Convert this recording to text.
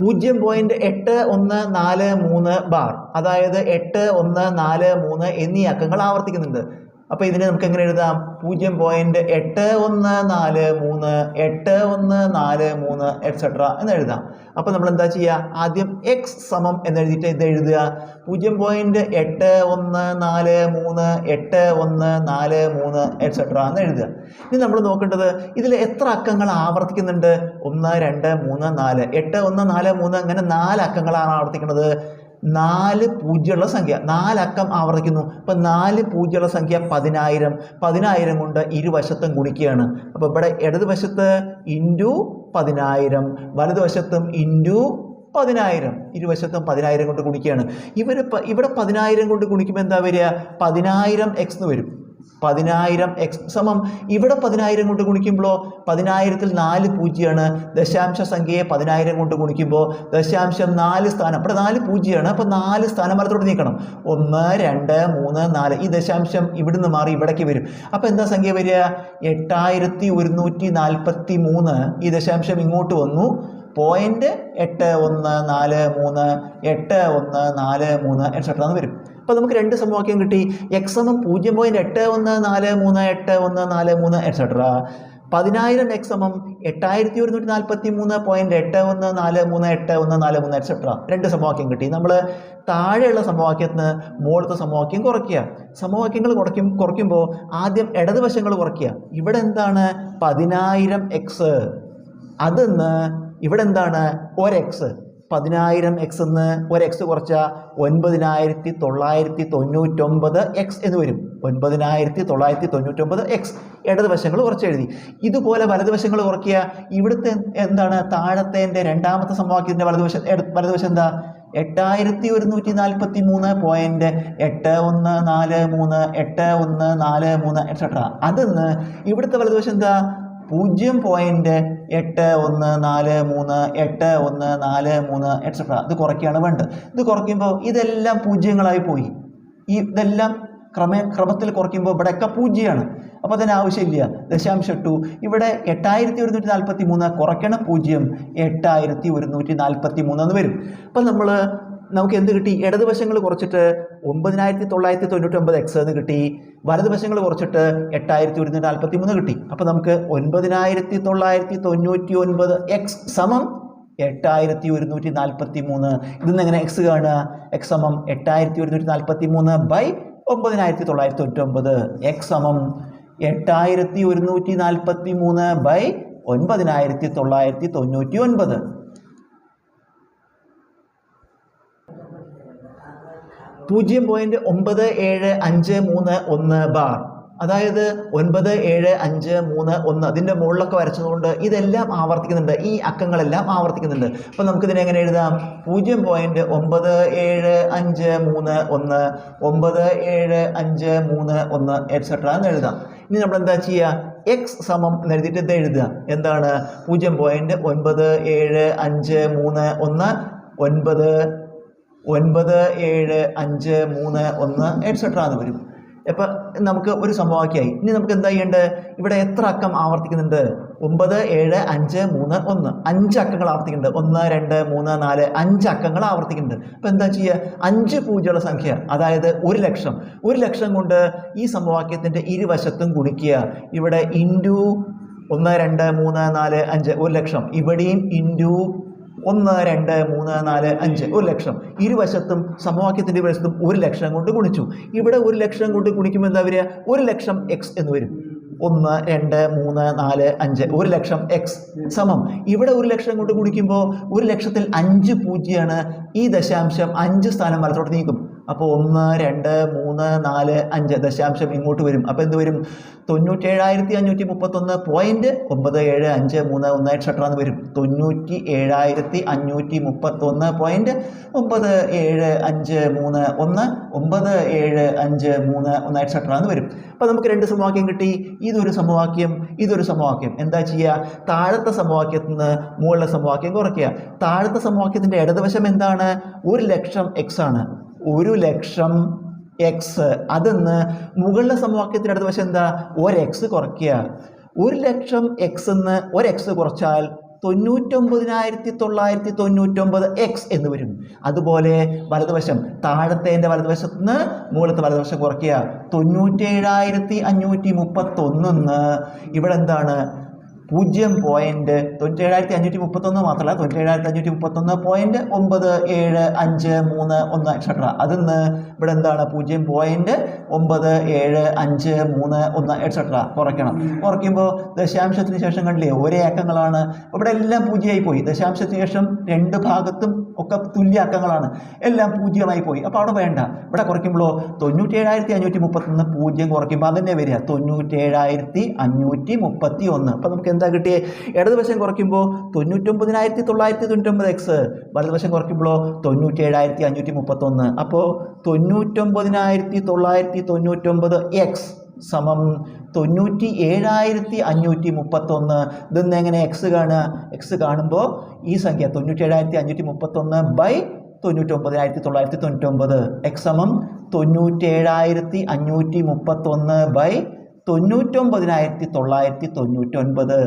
പൂജ്യം പോയിന്റ് എട്ട് ഒന്ന് നാല് മൂന്ന് ബാർ. അതായത് എട്ട് ഒന്ന് നാല് മൂന്ന് എന്നീ അക്കങ്ങൾ ആവർത്തിക്കുന്നുണ്ട്. അപ്പോൾ ഇതിനെ നമുക്ക് എങ്ങനെ എഴുതാം? പൂജ്യം പോയിന്റ് എട്ട് ഒന്ന് നാല് മൂന്ന് എട്ട് ഒന്ന് നാല് മൂന്ന് എക്സെട്ര എന്ന് എഴുതാം. അപ്പോൾ നമ്മൾ എന്താ ചെയ്യുക ആദ്യം എക്സ് സമം എന്ന് എഴുതിയിട്ട് ഇത് എഴുതുക. പൂജ്യം പോയിന്റ് എട്ട് ഒന്ന് നാല് മൂന്ന് എട്ട് ഒന്ന് നാല് മൂന്ന് എക്സെട്ര എന്ന് എഴുതുക. ഇനി നമ്മൾ നോക്കേണ്ടത് ഇതിൽ എത്ര അക്കങ്ങൾ ആവർത്തിക്കുന്നുണ്ട്? ഒന്ന് രണ്ട് മൂന്ന് നാല്. എട്ട് ഒന്ന് നാല് മൂന്ന് അങ്ങനെ നാല് അക്കങ്ങളാണ് ആവർത്തിക്കുന്നത്. നാല് പൂജ്യമുള്ള സംഖ്യ. നാലക്കം ആവർത്തിക്കുന്നു. അപ്പം നാല് പൂജ്യമുള്ള സംഖ്യ പതിനായിരം. പതിനായിരം കൊണ്ട് ഇരുവശത്തും ഗുണിക്കുകയാണ്. അപ്പോൾ ഇവിടെ ഇടതുവശത്ത് ഇന്റു പതിനായിരം വലതുവശത്തും ഇന്റു പതിനായിരം. ഇരുവശത്തും പതിനായിരം കൊണ്ട് ഗുണിക്കുകയാണ്. ഇവർ ഇവിടെ പതിനായിരം കൊണ്ട് ഗുണിക്കുമ്പോൾ എന്താ വരിക? പതിനായിരം എക്സ് എന്ന് വരും. പതിനായിരം എക്സ് സമം ഇവിടെ പതിനായിരം കൊണ്ട് ഗുണിക്കുമ്പോൾ പതിനായിരത്തിൽ നാല് പൂജ്യമാണ്. ദശാംശ സംഖ്യയെ പതിനായിരം കൊണ്ട് ഗുണിക്കുമ്പോൾ ദശാംശം നാല് സ്ഥാനം. ഇവിടെ നാല് പൂജ്യമാണ്. അപ്പോൾ നാല് സ്ഥാനം വലത്തോട്ട് നീക്കണം. ഒന്ന് രണ്ട് മൂന്ന് നാല്. ഈ ദശാംശം ഇവിടുന്ന് മാറി ഇവിടേക്ക് വരും. അപ്പോൾ എന്താ സംഖ്യ വരിക? എട്ടായിരത്തി ഒരുന്നൂറ്റി നാൽപ്പത്തി മൂന്ന് ഈ ദശാംശം ഇങ്ങോട്ട് വന്നു. പോയിന്റ് എട്ട് ഒന്ന് നാല് മൂന്ന് എട്ട് ഒന്ന് നാല് മൂന്ന് എക്സെട്ര വരും. അപ്പോൾ നമുക്ക് രണ്ട് സമവാക്യം കിട്ടി. എക്സ് സമം പൂജ്യം പോയിന്റ് എട്ട് ഒന്ന് നാല് മൂന്ന് എട്ട് ഒന്ന് നാല് മൂന്ന് എക്സെട്ര പതിനായിരം എക്സ് എമ്മും എട്ടായിരത്തി ഒരുന്നൂറ്റി നാൽപ്പത്തി മൂന്ന് പോയിന്റ് എട്ട് ഒന്ന് നാല് മൂന്ന് എട്ട് ഒന്ന് നാല് മൂന്ന് എക്സെട്ര രണ്ട് സമവാക്യം കിട്ടി. നമ്മൾ താഴെയുള്ള സമവാക്യത്തിന് മുകളിലത്തെ സമവാക്യം കുറയ്ക്കുക. സമവാക്യങ്ങൾ കുറയ്ക്കും കുറയ്ക്കുമ്പോൾ ആദ്യം ഇടതുവശങ്ങൾ കുറയ്ക്കുക. ഇവിടെ എന്താണ്? പതിനായിരം എക്സ് അതിന്ന് ഇവിടെ എന്താണ്? ഒരെക്സ് പതിനായിരം എക്സ് എന്ന് ഒരു എക്സ് കുറച്ച ഒൻപതിനായിരത്തി തൊള്ളായിരത്തി തൊണ്ണൂറ്റൊമ്പത് എക്സ് എന്ന് വരും. ഒൻപതിനായിരത്തി തൊള്ളായിരത്തി തൊണ്ണൂറ്റൊമ്പത് എക്സ് ഇടതുവശങ്ങൾ കുറച്ച് എഴുതി. ഇതുപോലെ വലതുവശങ്ങൾ കുറയ്ക്കുക. ഇവിടുത്തെ എന്താണ് താഴത്തേന്റെ രണ്ടാമത്തെ സമവാക്യത്തിന്റെ വലതുവശം വലതുവശം എന്താ? എട്ടായിരത്തി ഒരുന്നൂറ്റി നാൽപ്പത്തി മൂന്ന് പോയിന്റ് എട്ട് ഒന്ന് നാല് മൂന്ന് എട്ട് ഒന്ന് നാല് മൂന്ന് എക്സെട്ര അതിന്ന് ഇവിടുത്തെ വലതുവശം എന്താ? പൂജ്യം പോയിന്റ് എട്ട് ഒന്ന് നാല് മൂന്ന് എട്ട് ഒന്ന് നാല് മൂന്ന് എക്സെട്ര ഇത് കുറയ്ക്കുകയാണ് വേണ്ടത്. ഇത് കുറയ്ക്കുമ്പോൾ ഇതെല്ലാം പൂജ്യങ്ങളായി പോയി. ഈ ഇതെല്ലാം ക്രമ ക്രമത്തിൽ കുറയ്ക്കുമ്പോൾ ഇവിടെയൊക്കെ പൂജ്യമാണ് അപ്പോൾ അതിന് ആവശ്യമില്ല. ദശാംശം ടു ഇവിടെ എട്ടായിരത്തി ഒരുന്നൂറ്റി നാൽപ്പത്തി മൂന്ന് കുറയ്ക്കണം പൂജ്യം. എട്ടായിരത്തി ഒരുന്നൂറ്റി നാൽപ്പത്തി മൂന്ന് എന്ന് വരും. അപ്പം നമ്മൾ നമുക്ക് എന്ത് കിട്ടി? ഇടതുവശങ്ങൾ കുറച്ചിട്ട് ഒമ്പതിനായിരത്തി തൊള്ളായിരത്തി തൊണ്ണൂറ്റൊമ്പത് എക്സ് എന്ന് കിട്ടി. വലതുവശങ്ങൾ കുറച്ചിട്ട് എട്ടായിരത്തി ഒരുന്നൂറ്റി നാൽപ്പത്തി മൂന്ന് കിട്ടി. അപ്പോൾ നമുക്ക് ഒൻപതിനായിരത്തി തൊള്ളായിരത്തി തൊണ്ണൂറ്റി ഒൻപത് എക്സ് സമം എട്ടായിരത്തി ഒരുന്നൂറ്റി നാൽപ്പത്തി മൂന്ന് ഇതിന്ന് എങ്ങനെ എക്സ് കാണുക? എക്സ് സമം എട്ടായിരത്തി ഒരുന്നൂറ്റി നാൽപ്പത്തി മൂന്ന് ബൈ ഒമ്പതിനായിരത്തി തൊള്ളായിരത്തി തൊണ്ണൂറ്റൊമ്പത് എക്സ് സമം എട്ടായിരത്തി ഒരുന്നൂറ്റി നാൽപ്പത്തി മൂന്ന് ബൈ ഒൻപതിനായിരത്തി തൊള്ളായിരത്തി തൊണ്ണൂറ്റി ഒൻപത് പൂജ്യം പോയിന്റ് ഒമ്പത് ഏഴ് അഞ്ച് മൂന്ന് ഒന്ന് ബാർ. അതായത് ഒൻപത് ഏഴ് അഞ്ച് മൂന്ന് ഒന്ന്. അതിന്റെ മുകളിലൊക്കെ വരച്ചതുകൊണ്ട് ഇതെല്ലാം ആവർത്തിക്കുന്നുണ്ട്. ഈ അക്കങ്ങളെല്ലാം ആവർത്തിക്കുന്നുണ്ട്. അപ്പോൾ നമുക്കിതിനെ എങ്ങനെ എഴുതാം? പൂജ്യം പോയിന്റ് ഒമ്പത് ഏഴ് അഞ്ച് മൂന്ന് ഒന്ന്. ഒമ്പത് ഏഴ് അഞ്ച് മൂന്ന് ഒന്ന് എക്സെട്ര എന്ന് എഴുതാം. ഇനി നമ്മൾ എന്താ ചെയ്യുക എക്സ് സമം എന്ന് എഴുതിയിട്ട് ഇത് എഴുതുക. എന്താണ്? പൂജ്യം പോയിന്റ് ഒൻപത് ഏഴ് അഞ്ച് മൂന്ന് ഒന്ന്. ഒൻപത് ഒൻപത് ഏഴ് അഞ്ച് മൂന്ന് ഒന്ന് എക്സെട്ര എന്ന് വരും. അപ്പം നമുക്ക് ഒരു സമവാക്യമായി. ഇനി നമുക്ക് എന്താ ചെയ്യേണ്ടത്? ഇവിടെ എത്ര അക്കം ആവർത്തിക്കുന്നുണ്ട്? ഒമ്പത് ഏഴ് അഞ്ച് മൂന്ന് ഒന്ന്. അഞ്ച് അക്കങ്ങൾ ആവർത്തിക്കുന്നുണ്ട്. ഒന്ന് രണ്ട് മൂന്ന് നാല്. അഞ്ച് അക്കങ്ങൾ ആവർത്തിക്കുന്നുണ്ട്. അപ്പം എന്താ ചെയ്യുക അഞ്ച് പൂജ്യമുള്ള സംഖ്യ അതായത് ഒരു ലക്ഷം. ഒരു ലക്ഷം കൊണ്ട് ഈ സമവാക്യത്തിന്റെ ഇരുവശത്തും ഗുണിക്കുക. ഇവിടെ ഇന്റു ഒന്ന് രണ്ട് മൂന്ന് നാല് അഞ്ച്. ഒരു ലക്ഷം. ഇവിടെയും ഇന്റു ഒന്ന് രണ്ട് മൂന്ന് നാല് അഞ്ച്. ഒരു ലക്ഷം. ഇരുവശത്തും സമവാക്യത്തിന്റെ വശത്തും ഒരു ലക്ഷം കൊണ്ട് ഗുണിച്ചു. ഇവിടെ ഒരു ലക്ഷം കൊണ്ട് ഗുണിക്കുമ്പോൾ എന്താ വരിക? ഒരു ലക്ഷം എക്സ് എന്ന് വരും. ഒന്ന് രണ്ട് മൂന്ന് നാല് അഞ്ച്. ഒരു ലക്ഷം എക്സ് സമം. ഇവിടെ ഒരു ലക്ഷം കൊണ്ട് ഗുണിക്കുമ്പോൾ ഒരു ലക്ഷത്തിൽ അഞ്ച് പൂജ്യമാണ്. ഈ ദശാംശം അഞ്ച് സ്ഥാനം വലത്തോട്ട് നീക്കും. അപ്പോൾ ഒന്ന് രണ്ട് മൂന്ന് നാല് അഞ്ച് ദശാംശം ഇങ്ങോട്ട് വരും. അപ്പോൾ എന്ത് വരും? തൊണ്ണൂറ്റേഴായിരത്തി അഞ്ഞൂറ്റി മുപ്പത്തൊന്ന് പോയിന്റ് ഒമ്പത് ഏഴ് അഞ്ച് മൂന്ന് ഒന്ന് എക്സെട്ര എന്ന് വരും. തൊണ്ണൂറ്റി ഏഴായിരത്തി അഞ്ഞൂറ്റി മുപ്പത്തൊന്ന് പോയിന്റ് ഒമ്പത് ഏഴ് അഞ്ച് മൂന്ന് ഒന്ന് ഒമ്പത് ഏഴ് അഞ്ച് മൂന്ന് ഒന്ന് എക്സെട്ര എന്ന് വരും. അപ്പോൾ നമുക്ക് രണ്ട് സമവാക്യം കിട്ടി. ഇതൊരു സമവാക്യം ഇതൊരു സമവാക്യം. എന്താ ചെയ്യുക താഴത്തെ സമവാക്യത്തിൽ നിന്ന് മുകളിലെ സമവാക്യം കുറയ്ക്കുക. താഴത്തെ സമവാക്യത്തിന്റെ ഇടതുവശം എന്താണ്? ഒരു ലക്ഷം എക്സ് ആണ്. ഒരു ലക്ഷം എക്സ് അതെന്ന് മുകളിലെ സമവാക്യത്തിന്റെ അടുത്ത വശം എന്താ? ഒരു എക്സ് കുറയ്ക്കുക. ഒരു ലക്ഷം എക്സ് എന്ന് ഒരു എക്സ് കുറച്ചാൽ തൊണ്ണൂറ്റൊമ്പതിനായിരത്തി തൊള്ളായിരത്തി തൊണ്ണൂറ്റൊമ്പത് എക്സ് എന്ന് വരും. അതുപോലെ വലതുവശം താഴത്തേന്റെ വലതുവശത്ത് നിന്ന് മുകളിലത്തെ വലതുവശം കുറയ്ക്കുക. തൊണ്ണൂറ്റേഴായിരത്തി അഞ്ഞൂറ്റി മുപ്പത്തൊന്നിന്ന് ഇവിടെ എന്താണ്? പൂജ്യം പോയിന്റ് തൊണ്ണൂറ്റേഴായിരത്തി അഞ്ഞൂറ്റി മുപ്പത്തൊന്ന് മാത്രമല്ല തൊണ്ണൂറ്റേഴായിരത്തി അഞ്ഞൂറ്റി മുപ്പത്തൊന്ന് പോയിന്റ് ഒമ്പത് ഏഴ് അഞ്ച് മൂന്ന് ഒന്ന് എക്സെട്ര അതിന്ന് ഇവിടെ എന്താണ്? പൂജ്യം പോയിന്റ് ഒമ്പത് ഏഴ് അഞ്ച് മൂന്ന് ഒന്ന് എക്സെട്ര കുറയ്ക്കണം. കുറയ്ക്കുമ്പോൾ ദശാംശത്തിന് ശേഷം കണ്ടില്ലേ ഒരേ അക്കങ്ങളാണ്. ഇവിടെ എല്ലാം പൂജ്യമായി പോയി ദശാംശത്തിന് ശേഷം രണ്ട് ഭാഗത്തും ഒക്കെ തുല്യ അക്കങ്ങളാണ്. എല്ലാം പൂജ്യമായി പോയി അപ്പോൾ അവിടെ വേണ്ട. ഇവിടെ കുറയ്ക്കുമ്പോൾ തൊണ്ണൂറ്റേഴായിരത്തി അഞ്ഞൂറ്റി മുപ്പത്തൊന്ന് പൂജ്യം കുറയ്ക്കുമ്പോൾ അതന്നെ വരിക. തൊണ്ണൂറ്റേഴായിരത്തി അഞ്ഞൂറ്റി മുപ്പത്തി ഒന്ന് അപ്പോൾ നമുക്ക് എന്താ കിട്ടിയേ? ഇടതുവശം കുറയ്ക്കുമ്പോൾ തൊണ്ണൂറ്റൊമ്പതിനായിരത്തി തൊള്ളായിരത്തി തൊണ്ണൂറ്റൊമ്പത് എക്സ് വലതുവശം കുറയ്ക്കുമ്പോഴോ തൊണ്ണൂറ്റേഴായിരത്തി അഞ്ഞൂറ്റി മുപ്പത്തൊന്ന് അപ്പോൾ തൊണ്ണൂറ്റൊമ്പതിനായിരത്തി തൊള്ളായിരത്തി തൊണ്ണൂറ്റൊമ്പത് എക്സ് സമം തൊണ്ണൂറ്റി ഏഴായിരത്തി അഞ്ഞൂറ്റി മുപ്പത്തൊന്ന് ഇതെന്ന് എങ്ങനെ എക്സ് കാണുക? എക്സ് കാണുമ്പോൾ ഈ സംഖ്യ തൊണ്ണൂറ്റി ഏഴായിരത്തി അഞ്ഞൂറ്റി മുപ്പത്തൊന്ന് ബൈ തൊണ്ണൂറ്റൊമ്പതിനായിരത്തി തൊള്ളായിരത്തി തൊണ്ണൂറ്റൊമ്പത് എക്സ് സമം തൊണ്ണൂറ്റേഴായിരത്തി അഞ്ഞൂറ്റി മുപ്പത്തൊന്ന് ബൈ തൊണ്ണൂറ്റൊമ്പതിനായിരത്തി തൊള്ളായിരത്തി തൊണ്ണൂറ്റൊൻപത്.